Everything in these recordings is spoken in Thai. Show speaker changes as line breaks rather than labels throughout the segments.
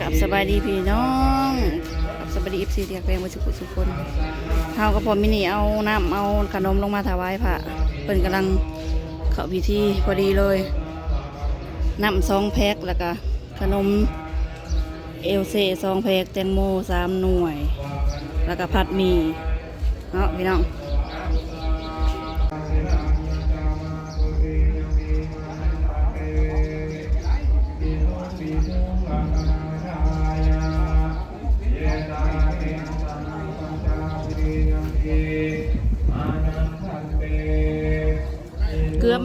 กับสบายดีพี่น้องกับสบายดีเอฟซีเดียกแปลงมาสุขุสุขคนเฮาก็พอมมินี่เอาน้ำเอาขนมลงมาถวายพระเพิ่นกำลังเข้าพิธีพอดีเลยน้ำสองแพ็คแล้วก็ขนมเอลเซ่สองแพ็คแตงโมสามหน่วย แล้วก็ผัดหมี่เนาะพี่น้อง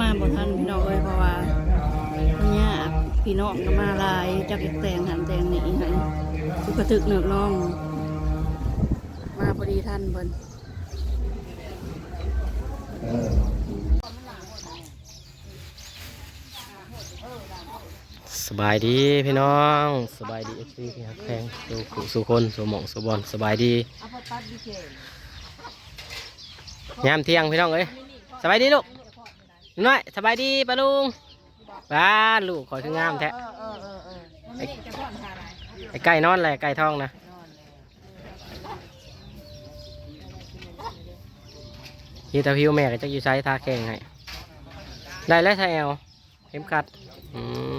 มาบ่ทันพี่น้องเลยเพราะว่ามันยากพี่น้องก็มาลายจากอีกแตงหันแตงนี่ให้ทุกกระทึกเนือกน้อง มาพอดีท่านเบิ่น
สบายดีพี่น้องสบายดีเอฟซีพี่ฮักแพงสู่ขู่สู่คนสู่หมองสู่บอลสบายดียามเที่ยงพี่น้องเอ้ยสบายดีลูก น้อยสบายดีปะลุงป้าลูกขอยคืองามแท้ไอ้ไอ้ไก่นอนแหละไก่ทองนะยีตาพิวแม่ก็จะอยู่ใช้ทาแข่งให้ได้แล้วไทยแอลเข็มขัดอืม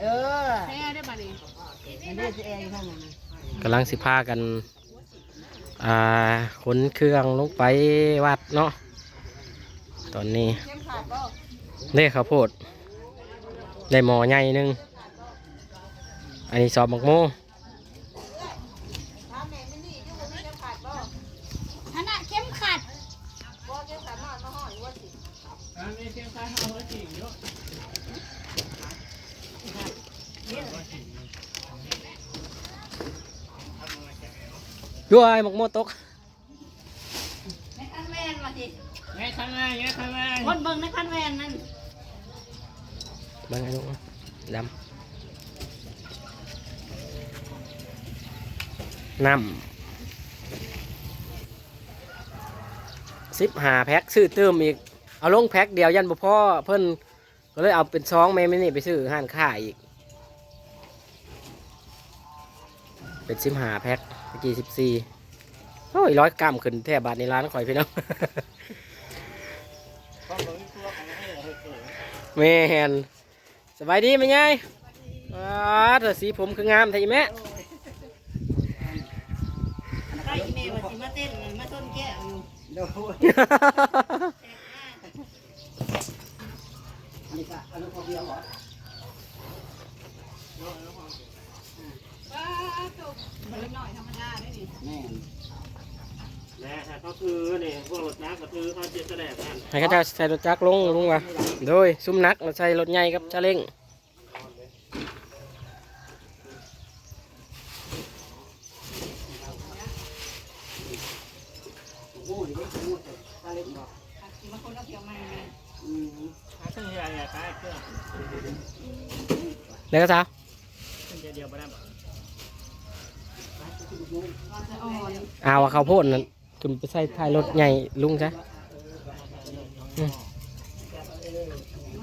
เออแม่ได้ป่ะนี่มันได้สิเองทั้งนั้นนะ
กำลังสิพากัน อ่าขนเครื่องลงไปวัดเนาะตอนนี้เล่ข้าวโพดได้หมอใหญ่หนึงอันนี้สอบบักโม
ขนาดเข้มขัด
ด้วยหมกโมตก
ในคันแวนมาสิ
แม่ข้างหน้าแม่ข้างหน้า
คนเบิ่งในคันแวนนั่น
บางไอ้ลูกดำน้ำสิบหาแพ็คซื้อเติมอีก เอาลงแพ็คเดียวยันบ่พอเพิ่นก็เลยเอาเป็นซองแม่ไม่นี่ไปซื้อห้านค้าอีก เป็นสิบหาแพ็คเมื่อกี้สิบสี่โอ้ยร้อยกรัมขึ้นแทบบาทในร้านข่อยพี่น้องแม่นสบายดีไหมยายว้าเธอสีผมคืองามไทยแม่
ใกล้แม่ว่าสิมาเต้นมาต้นแก้วอยู่
เดี๋ยวพูดอันนี้ก็อันนี้พอเดียวเหรอ
หน่อยธรรมดาได้ดิ
แม่น
แม่ เขาคือนี่พวกรถนักก็คือเขาจะแสดงนั่น
ให้เขาจะใส่รถจักรลงลงมาโดยซุ้มนักมาใส่รถใหญ่กับชาเล้ง
โอ้โหนี่ได้พูดถ้าเล่นบอก
สิมาคนเอาเที่ยวมา
อืม
หาเครื่องใหญ่ใหญ่คล้ายเครื่อง
แล้วก็สาว
เครื่องเดียวไปได้
ว่าจะอ่อน
เอาว่าเขาวโพดนั่น คุณไปใส่ท้ายรถใหญ่ลุงซะ
ม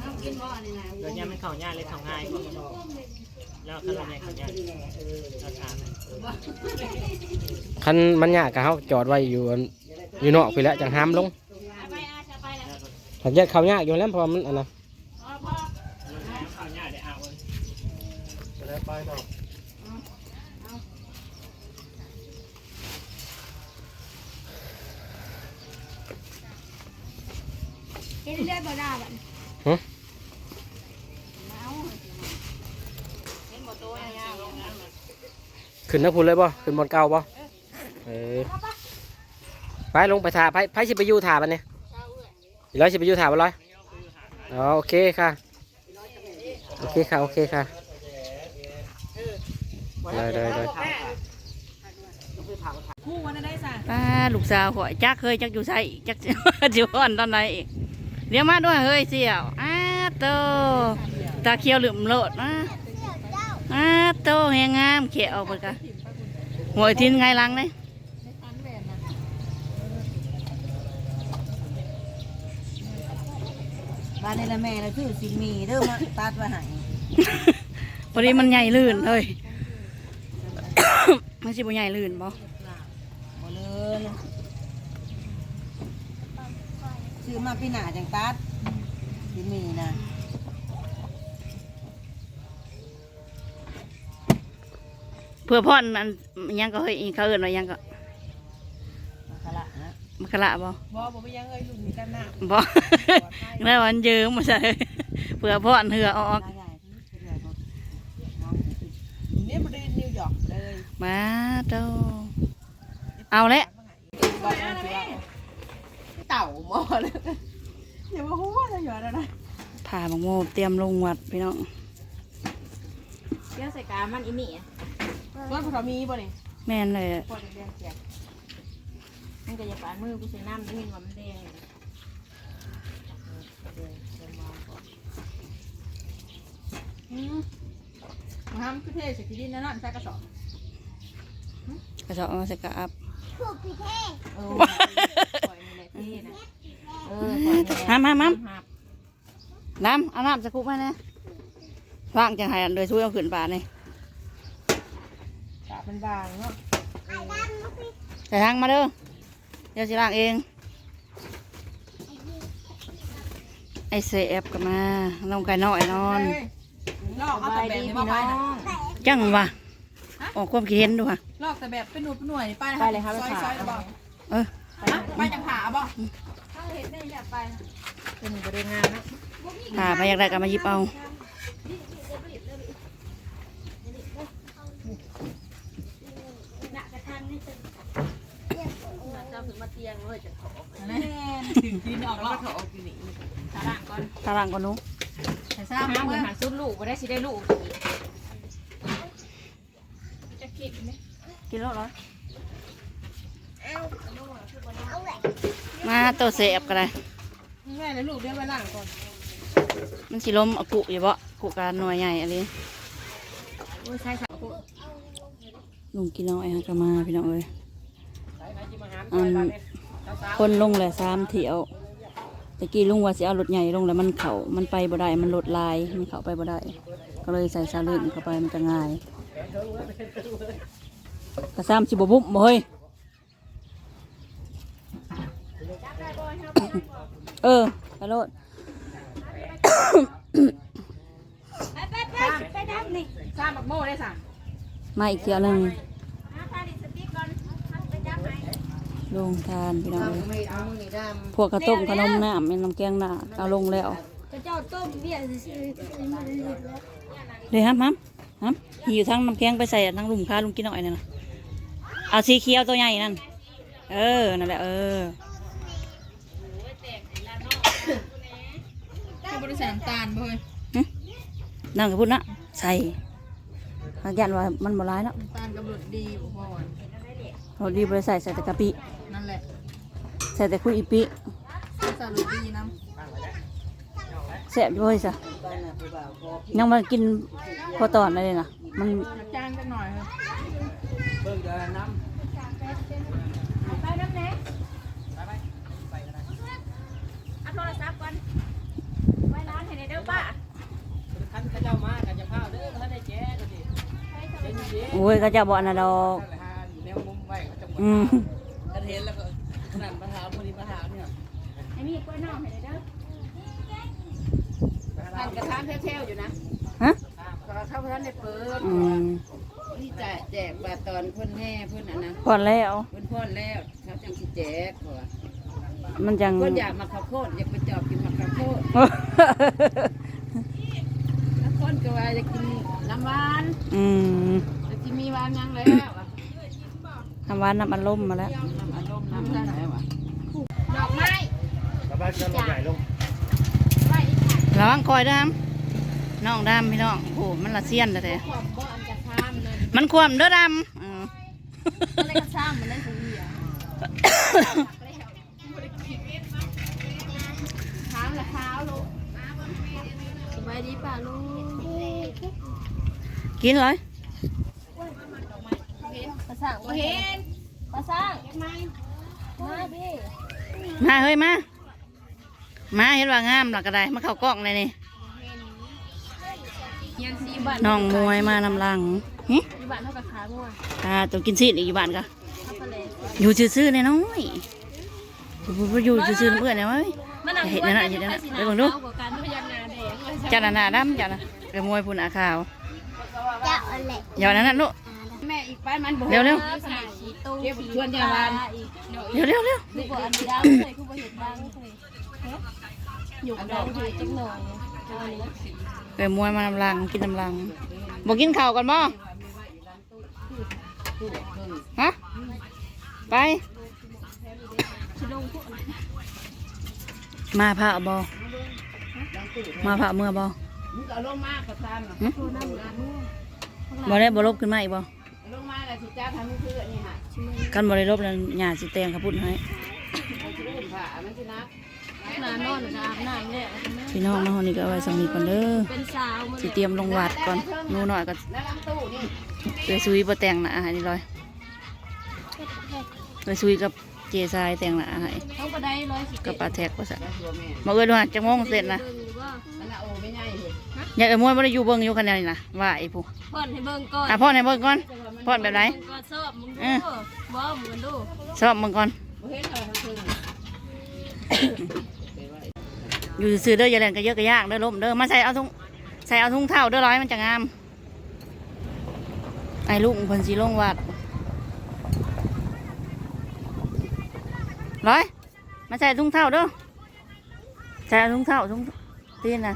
ากินบ่อันนี้นะ
แล้วนี่ยมันเข่าง่ายเลยเข่าง่ายกว่าแล้วขนาดไหนเข่าง่ายราคา
คันมันยากกับเขาจอดไว้อยู่อยู่นอกไปแล้วจังห้ามลงถ้าแยกเขายากอยู่แล้วพราะว่ามันอันนะ
พอพอ
เข่าง่ายได้เอา
เห็นเลือด บ่ได้บัด
เอาเห็นบ่โตยาวๆนะ
ขึ้นนักพูนเลยป่ขึ้นบนเก่าป่เออไปลงไปถ่าไปไปสิไปอยู่ถ่าบันเนี่ยอีร้อยสิไปอยู่ถ่าบันร้อยอ๋อโอเคค่ะโอเคค่ะโอเคค่ะเลยเลยเลย
ป้าลูกสาวข่อยจักเคยจักอยู่ใส่จักจิวอ่อนตอนไหนอีก เดี๋ยวมาด้วยเฮ้ยเสี่ยวอ้าโตตาเขียวเหลือมโลดมาอ้าโตแหงงามเขียวไปกะหัวทินไงหลังเลย
บ้านในละแม่ละชื่อสิมีเด้อมาตัดไว้ให้
พอดีมันใหญ่ลื่นเลยมันสิบ่ใหญ่ลื่นบ่
บ่เลยนะ ซื้อมาพี่หน้าจังตัดสิมีนะ
เพื่อพ่อนอันอิหยังก็เฮ้ยอีเขาเอิ้นว่าอิหยังก็
มาคละนะ
มะกะละบ่
บ่บ่ไปยังเอ้ยลุงนี่กันหน้า
บ่ แล้วมันเยิ้มมาใส่เพื่อพ่อนเหือออก
ได้ได้เป็นไรบ่น้องนี่บ่ได้นิวยอร์กเลย
มาโตเอาละ
บอกมาสิว่าเต่า หมอเลยอย่ามาฮู้ว่าจะอยู่อะไรนะ
ผ่าบังโมเตรียมลงวัดพี่น้อง
เกี่ยวใส่กามันอีนี่
ว่าพอมีบ่นี่
แม่นเลย
พอแดงเสียมันก็อย่าปานมือกูใส่น้ำนี่ว่ามันแดงอืม
มาทำคือเทศสิดินนั่นใส่กระสอบ
กระสอบมาใส่กระอับ
พวกพี่เท่
เออปล่อยนี่แหละพี่นะเออปล่อยนี่แหละ
ห้ามห้ามห้าม
หับ
น้ำเอาน้ำจะคุกมาเนี่ยว่างจังไห้อันโดยช่วยเอาขึ้นป่านี่
ปากเป็นบางเนาะ
ใส่ทางมาเด้อเดี๋ยวสิล้างเอง ไอเซฟก็มาน้องไก่น้อยนอน
ลอก
ส
เอา
บา
แต่
ย
แบบ
ดี
นี้
พี่
มาไป
น้อ
นะ
ง
จังวะออกความคิดเห็นดูค่ะ
ลอกแต่แบบเป็นหนุดเป็นหน่วยไปนะ
ไปเลยครับ
ซอย
ไป
ซอ
ค่ะ
ยบ่
เออ
ไปจังหาบ่
เป็นบริงานนะ
ถ้าไปอยากได้ก็มาหยิบเอา
เจ้าถึงมาเตียงเลยจะขอ
ถึงกินออกแล้วเขาออกกินนี่
ตาล่างก่อน
ตารางก่อนหนู้
ใส่ซ้
ห้ามำเหมื
เมื่
อน
อ
หันซุดลูกไม่ได้สิได้ลูก
กินแล้วเหรอ มาตัวเซฟก็ได้
แม่เลยลูกเดี๋ยวไปล้างก่อน
มันสิล้มเอากุอยู่บ่กุกาหน่วยใหญ่อะไร
โอ้ยใช่ค่ะ
ลุงกินน้อยฮะก็มาพี่น้องเอ้ยอันคนลงแหละสามเที่ยวตะกี้ลุงว่าสิเอารถใหญ่ลงแล้วมันเขามันไปบ่ได้ มันรถลาย มันเขาไปบ่ได้ ก็เลยใส่ซาเล้งเข้าไปมันจะง่ายกระซ้ำสิบบุ้มบ่เฮ้ย เออไปโลด
ไปไปไปไปดำนี่
ข้ามบักโม่ได้สั่ง
มาอีกเที่ยวหนึง
มาพาดิสติกก่อนไปดำไหน
ลงทานพี่น้องเอ้ย
ไม่เอามือนี่ด
พวกกระต้มขนมน้ำเป็นน้ำแกงหน้าเอาลงแล้ว
ก็เจ้าต้มเบี้ยซื้อๆมันเห็ดแล้ว
เลยครับฮัมฮัมหิวทั้งน้ำแข็งไปใส่ทั้งลุมค้าลุงกินหน่อยนั่นนะเอาสีเขียวตัวใหญ่นั่นเออนั่นแหละเออำ
เขา บริใส่น้ำตาลบ่เฮ้ย
นั่งกับพุ่นนะใส่หากยันว่ามันบ่ร้ายเนาะ
น้ำตาลกับรสดีบ่พอ
เราดีบริใส่ใส่แต่กะปิ
นั่นแหละ
ใส่แต่คุยอีปิ
ใส่รสดีน้
แซ่บด้วยจ้ะยังมากินพอตอนเลยนะมันำ
จางกันหน่อยเฮ้ย
ไปน้ำแหนเอาโทรศัพท์ก่อน ไว้ร้านให้ได้เด้อป้า
คันเขาเจ้ามากันจะพาเด้อเขาได้แจ้ก็ดิเย็นเย็น
โอ้ยก็จะบอกนะดอก
แนวมุมไว้ก็จะหมด
อืม
กันเห็นแล้วก็ขนาดปัญหาพอดีปัญหาเนี่ย
ไอ้มีกล้วยน้องให้ได้เด้อ
ท่านกระทานเที่ยวๆอยู่นะ
ฮะ
เข้าพระในเปิด
อืม
นี่จะแจกบาตอนเพิ่นแห่เพิ่นอะนะ
พอแล้ว
เพิ่นพ่อนแล้วเขาจังสิแจกเพราะว่า
มันจัง
เพิ่นอยากมาข้าวโพดอยากไปจอบกินมาข้าวโพด แล้วคนก็ว่าอยากกินน้ำหวาน
อืม
อยากกินมีหวานยังแล้วอะ
ทำหวานน้ำอัดลมมาแล้ว
น้ำอารมณ์น้ำได้แล้วอะ
ดอกไม้
แล้วบ้านจะลงใหญ่ลง
ไว้อีกค่ะ
ระวังคอยเด้อครับน้องดำพี่น้องโอ้มันละเซียนแต่
ขอบบ่อันจะข้ามเลย
มันควมเด้อดำเออ
อะไรก็ซ้ำมันได้ทุกอย่าง ถามละเท้าลูกสบายดีป่ะลูก
กินเลย
ภาษาเห็นภาษามาพี่
มาเฮ้ยมา มาเห็นว่างามหลักกระไดมาเข้ากล้องเลยนี่
ยังสีบ้าน
น้องมวยมานำลังหึ
อยู่บ้านเท่ากับขางัว
ตาตัวกินซีดอีกอยู่บ้านกะ
ทับทะเล
อยู่ซื่อๆในน้อยๆอยู่ซื่อๆเพื่อนเนี่ยเว้ย
มันนั่ง
เห็นนั่นน่ะเห็นนั่นน่ะไปเบิ่งดู
เอากว่าการพยักหน้าแดง
จ้าหน้าหน้าดำจ้าหน้าเดี๋ยวมวยพุ่นอาขาว
จะเอาแหละ
อย่านั้นนั่นลูก
แม่อีกป้ายมันบ่
เร็วเร็ว
สมัยขี้ตู้
เก็บชวนยาวาน
อีก
เร็วเร็วเร็ว
คือบ่อันนี้ดังเลยคือบ่เห็นดังเลยอยู่ดังเลยจังหน่อยเอาอันนี้
เดี๋ยวมวยมานำลังกินนำลังบอกกินข้าวกันบ่ฮะไป
ชิลงพวก
มาพระบ่มาพระเมื่อบ่
มึงก็เอาลงมากับตามน่ะ
ตัวนั่งอยู่นู่น
บ่ได้บ่ลบขึ้นมาอีกบ่
เอาลงมาแล้วสิจ้าทำให้เพื่อนนี่ฮะ
กันบ่ได้ลบแล้วหญ้าสิแตงขับพุ่นให้
เอาสิรุ่นผ่ามันสินัก
นานอนจะอาบน้ำเนี่ย
พี่น้องมาเฮานี่ก็เอาไว้สำนีก่อนเด้อ
เป็นสาวมัน
สิเตรียมลงวัดก่อนหนูน้อยก็
แล้วลำตู้นี่
ไปซุยบ่แต่งหน้าให้นี่ลอยไปซุยกับ เจทรายแต่งหน้าให้
ต้องไปได้ร้อยสิบ
กับปลาแท็กว่าซั่น
แล้วตัวแม่
มาเอิ้นว่าจังโมงเสร็จนะ
มันน่ะโอ้ไม่ใหญ่เลย
อยากไอ้มวยบ่ได้อยู่เบิ่งอยู่คะแนนนี่นะว่าไอ้ผู้
พ่อนให้เบิ่งก่อน
อะพ่อให้เบิ่งก่อนพ่อแบบไหน
เบิ่งก่อนชอบมึง
เอ
ดู
อ
บ่มึงดู
สอบเบิ่งก่อน
บ่เห็นเลยทั้งคืน
อยู่ซื่อๆเด้ออย่าแล่นก็เยอะก็ยากเด้อล้มเด้อมาใส่เอาถุงใส่เอาถุงเท้าเด้อร้อยมันจะงามไอ้ลุงเพิ่นสิลงวัด ร้อยมาใส่ถุงเท้าเด้อใส่เอาถุงเท้าถุงตีนน่ะ